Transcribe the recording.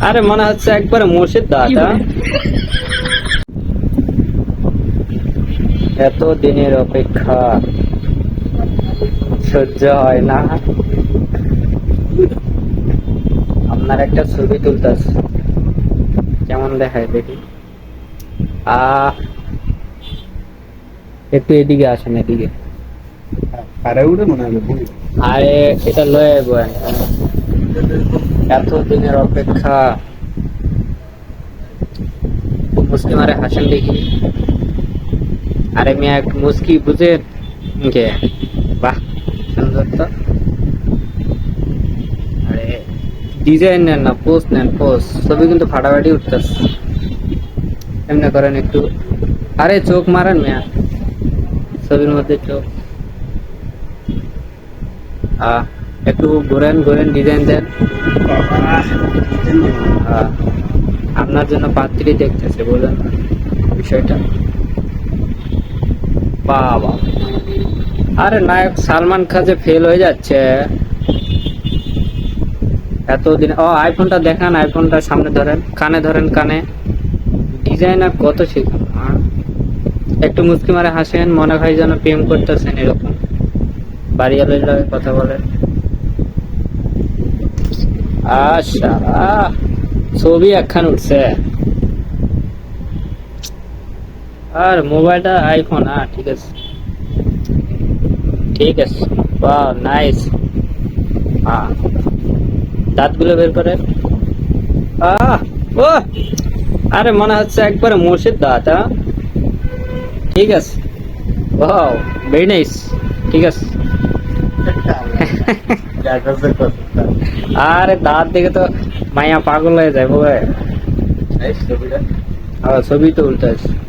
আরে মনে হচ্ছে একবার মুর্শিদ দাদা এত দিনের অপেক্ষা সহ্য হয় না। আপনার একটা ছবি তুলতেছে কেমন দেখায় দেখি। আহ একটু এদিকে আসেন এদিকে। মনে আরে এটা লয়ে বয়েন। এত অপেক্ষা। মুসলিম আরে হাসেন দেখি। আরে মিয়া এক মুস্কি বুঝেন কে? বাহ সুন্দর তো। আরে ডিজাইন নেন না পোস্ট নেন পোস্ট ছবি কিন্তু ফাটাফাটি উঠতেছে। এমনি করেন একটু। আরে চোখ মারেন মিয়া। ছবির মধ্যে চোখ। আহ, একটু ঘোরেন ঘোরেন ডিজাইন দেন। আপনার জন্য পাত্রী দেখতেছে, বলেন বিষয়টা। বাবা। আরে নায়ক সালমান যে ফেল হয়ে যাচ্ছে। এতদিন ও আইফোনটা দেখান আইফোনটা সামনে ধরেন, কানে ধরেন কানে। ডিজাইন আর কত শিখুন একটু মুসকি মারে হাসেন, মনে হয় যেন প্রেম করতেছেন এরকম। বাড়িওয়ালের কথা বলেন আচ্ছা। ছবি একখান উঠছে। আর মোবাইলটা আইফোন হ্যাঁ ঠিক আছে। ঠিক আছে। বাহ নাইস হ্যাঁ দাঁতগুলো বের করে। আহ ও আরে, মনে হচ্ছে একবারে মুর্শিদ দাঁত? ঠিক আছে। ওয়াও ভেরি নাইস ঠিক আছে। আরে দাঁত দেখে তো মাইয়া পাগল হয়ে যায় বলে। ছবিটা। আবার ছবি তো উল্টা আছে